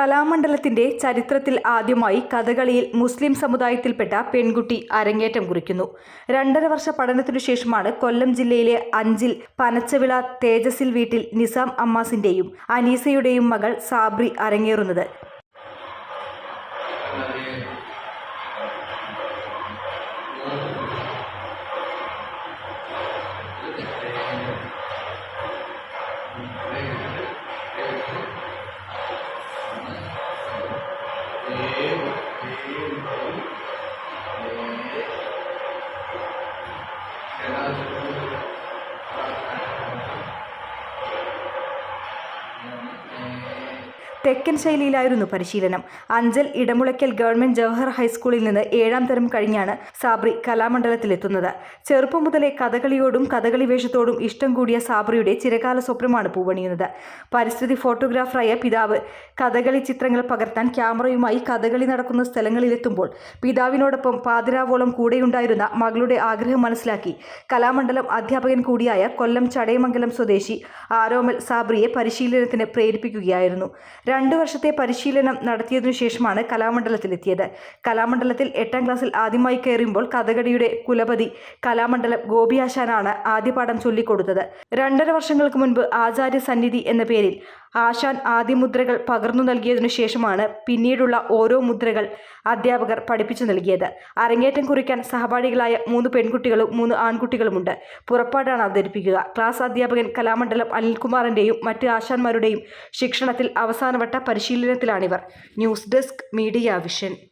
കലാമണ്ഡലത്തിന്റെ ചരിത്രത്തിൽ ആദ്യമായി കഥകളിയിൽ മുസ്ലിം സമുദായത്തിൽപ്പെട്ട പെൺകുട്ടി അരങ്ങേറ്റം കുറിക്കുന്നു. രണ്ടര വർഷ പഠനത്തിനു ശേഷമാണ് കൊല്ലം ജില്ലയിലെ അഞ്ചിൽ പനച്ചവിള തേജസിൽ വീട്ടിൽ നിസാം അമ്മാസിന്റെയും അനീസയുടെയും മകൾ സാബ്രി അരങ്ങേറുന്നത്. തെക്കൻ ശൈലിയിലായിരുന്നു പരിശീലനം. അഞ്ചൽ ഇടമുളയ്ക്കൽ ഗവൺമെന്റ് ജവഹർ ഹൈസ്കൂളിൽ നിന്ന് ഏഴാം തരം കഴിഞ്ഞാണ് സാബ്രി കലാമണ്ഡലത്തിലെത്തുന്നത്. ചെറുപ്പം മുതലേ കഥകളിയോടും കഥകളി വേഷത്തോടും ഇഷ്ടം കൂടിയ സാബ്രിയുടെ ചിരകാല സ്വപ്നമാണ് പൂവണിയുന്നത്. പരിസ്ഥിതി ഫോട്ടോഗ്രാഫറായ പിതാവ് കഥകളി ചിത്രങ്ങൾ പകർത്താൻ ക്യാമറയുമായി കഥകളി നടക്കുന്ന സ്ഥലങ്ങളിലെത്തുമ്പോൾ പിതാവിനോടൊപ്പം പാതിരാവോളം കൂടെയുണ്ടായിരുന്ന മകളുടെ ആഗ്രഹം മനസ്സിലാക്കി കലാമണ്ഡലം അധ്യാപകൻ കൂടിയായ കൊല്ലം ചടയമംഗലം സ്വദേശി ആരോമൽ സാബ്രിയെ പരിശീലനത്തിന് പ്രേരിപ്പിക്കുകയായിരുന്നു. രണ്ടു വർഷത്തെ പരിശീലനം നടത്തിയതിനു ശേഷമാണ് കലാമണ്ഡലത്തിലെത്തിയത്. കലാമണ്ഡലത്തിൽ എട്ടാം ക്ലാസ്സിൽ ആദ്യമായി കയറുമ്പോൾ കഥകളിയുടെ കുലപതി കലാമണ്ഡലം ഗോപിയാശാനാണ് ആദ്യപാഠം ചൊല്ലിക്കൊടുത്തത്. രണ്ടര വർഷങ്ങൾക്ക് മുൻപ് ആചാര്യ സന്നിധി എന്ന പേരിൽ ആശാൻ ആദ്യ മുദ്രകൾ പകർന്നു നൽകിയതിനു ശേഷമാണ് പിന്നീടുള്ള ഓരോ മുദ്രകൾ അധ്യാപകർ പഠിപ്പിച്ചു നൽകിയത്. അരങ്ങേറ്റം കുറിക്കാൻ സഹപാഠികളായ മൂന്ന് പെൺകുട്ടികളും മൂന്ന് ആൺകുട്ടികളുമുണ്ട്. പുറപ്പാടാണ് അവതരിപ്പിക്കുക. ക്ലാസ് അധ്യാപകൻ കലാമണ്ഡലം അനിൽകുമാറിന്റെയും മറ്റ് ആശാന്മാരുടെയും ശിക്ഷണത്തിൽ അവസാനവട്ട പരിശീലനത്തിലാണിവർ. News desk media vision.